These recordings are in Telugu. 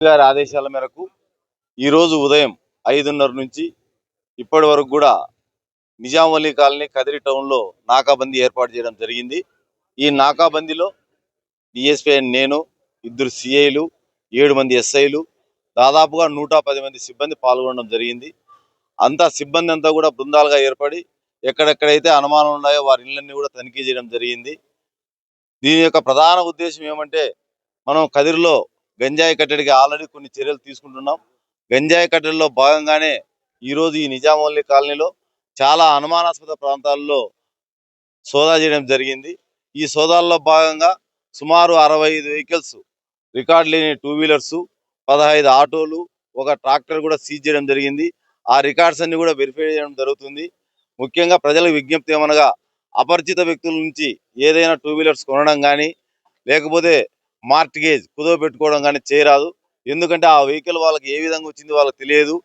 గారి ఆదేశాల మేరకు ఈరోజు ఉదయం ఐదున్నర నుంచి ఇప్పటి వరకు కూడా నిజాంవల్లి కాలనీ కదిరి టౌన్లో నాకాబందీ ఏర్పాటు చేయడం జరిగింది. ఈ నాకాబందీలో డిఎస్పీ నేను ఇద్దరు సిఐలు ఏడు మంది ఎస్ఐలు దాదాపుగా నూట పది మంది సిబ్బంది పాల్గొనడం జరిగింది. అంతా సిబ్బంది అంతా కూడా బృందాలుగా ఏర్పడి ఎక్కడెక్కడైతే అనుమానాలు ఉన్నాయో వారి ఇళ్ళన్ని కూడా తనిఖీ చేయడం జరిగింది. దీని యొక్క ప్రధాన ఉద్దేశం ఏమంటే మనం కదిరిలో గంజాయి కట్టడికి ఆల్రెడీ కొన్ని చర్యలు తీసుకుంటున్నాం. గంజాయి కట్టడిలో భాగంగానే ఈరోజు ఈ నిజామవల్లి కాలనీలో చాలా అనుమానాస్పద ప్రాంతాల్లో సోదా చేయడం జరిగింది. ఈ సోదాల్లో భాగంగా సుమారు అరవై ఐదు వెహికల్స్ రికార్డ్ లేని టూ వీలర్స్ పదహైదు ఆటోలు ఒక ట్రాక్టర్ కూడా సీజ్ చేయడం జరిగింది. ఆ రికార్డ్స్ అన్ని కూడా వెరిఫై చేయడం జరుగుతుంది. ముఖ్యంగా ప్రజలకు విజ్ఞప్తి ఏమనగా అపరిచిత వ్యక్తుల నుంచి ఏదైనా టూ వీలర్స్ కొనడం కానీ లేకపోతే మార్టిగేజ్ కుదవ పెట్టుకోవడం కానీ చేయరాదు. ఎందుకంటే ఆ వెహికల్ వాళ్ళకి ఏ విధంగా వచ్చింది వాళ్ళకి తెలియదు.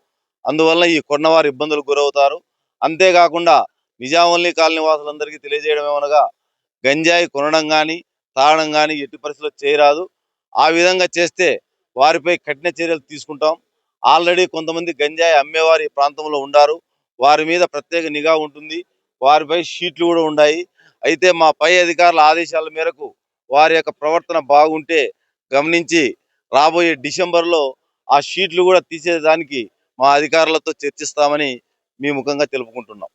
అందువల్ల ఈ కొన్నవారు ఇబ్బందులకు గురవుతారు. అంతేకాకుండా నిజామల్లి కాలనీ వాసులందరికీ తెలియజేయడం ఏమనగా గంజాయి కొనడం కానీ తాగడం కానీ ఎట్టి పరిస్థితుల్లో చేయరాదు. ఆ విధంగా చేస్తే వారిపై కఠిన చర్యలు తీసుకుంటాం. ఆల్రెడీ కొంతమంది గంజాయి అమ్మేవారు ఈ ప్రాంతంలో ఉండారు. వారి మీద ప్రత్యేక నిఘా ఉంటుంది. వారిపై షీట్లు కూడా ఉన్నాయి అయితే మా పై అధికారుల ఆదేశాల మేరకు వారి యొక్క ప్రవర్తన బాగుంటే గమనించి రాబోయే డిసెంబర్లో ఆ షీట్లు కూడా తీసేదానికి మా అధికారులతో చర్చిస్తామని మీ ముఖంగా తెలుపుకుంటున్నాం.